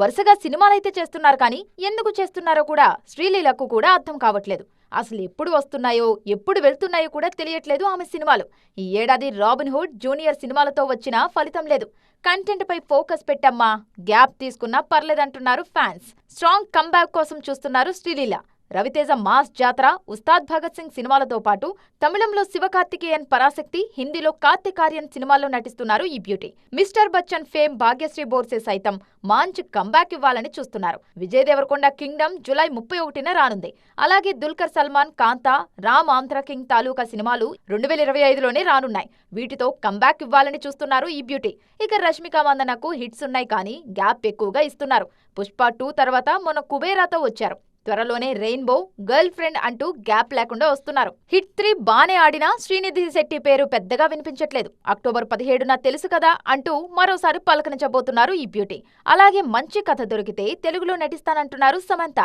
వరుసగా సినిమాలైతే చేస్తున్నారు కానీ ఎందుకు చేస్తున్నారో కూడా శ్రీలీలకు కూడా అర్థం కావట్లేదు. అసలు ఎప్పుడు వస్తున్నాయో ఎప్పుడు వెళ్తున్నాయో కూడా తెలియట్లేదు ఆమె సినిమాలు. ఈ ఏడాది రాబిన్ హుడ్ జూనియర్ సినిమాలతో వచ్చినా ఫలితం లేదు. కంటెంట్ పై ఫోకస్ పెట్టమ్మా గ్యాప్ తీసుకున్నా పర్లేదంటున్నారు ఫ్యాన్స్. స్ట్రాంగ్ కంబ్యాక్ కోసం చూస్తున్నారు శ్రీలీల. రవితేజ మాస్ జాతర ఉస్తాద్ భగత్ సింగ్ సినిమాలతో పాటు తమిళంలో శివకార్తికేయన్ పరాశక్తి హిందీలో కార్తికార్యన్ సినిమాల్లో నటిస్తున్నారు ఈ beauty. Mister Bachchan fame Bhagyashri Borse సైతం మంచి కంబ్యాక్ ఇవ్వాలని చూస్తున్నారు. విజయ్ దేవరకొండ కింగ్డమ్ జూలై ముప్పై ఒకటిన రానుంది. అలాగే దుల్కర్ సల్మాన్ కాంతా రామ్ ఆంధ్ర కింగ్ తాలూకా సినిమాలు రెండు వేల ఇరవై ఐదులోనే రానున్నాయి. వీటితో కంబ్యాక్ ఇవ్వాలని చూస్తున్నారు ఈ బ్యూటీ. ఇక రష్మిక మందనకు హిట్స్ ఉన్నాయి కానీ గ్యాప్ ఎక్కువగా ఇస్తున్నారు. పుష్ప టూ తర్వాత మొన్న కుబేరాతో వచ్చారు. త్వరలోనే రెయిన్బో గర్ల్ ఫ్రెండ్ అంటూ గ్యాప్ లేకుండా వస్తున్నారు. హిట్ త్రీ బానే ఆడినా శ్రీనిధి శెట్టి పేరు పెద్దగా వినిపించట్లేదు. అక్టోబర్ పదిహేడున తెలుసు కదా అంటూ మరోసారి పలకరించబోతున్నారు ఈ బ్యూటీ. అలాగే మంచి కథ దొరికితే తెలుగులో నటిస్తానంటున్నారు సమంత.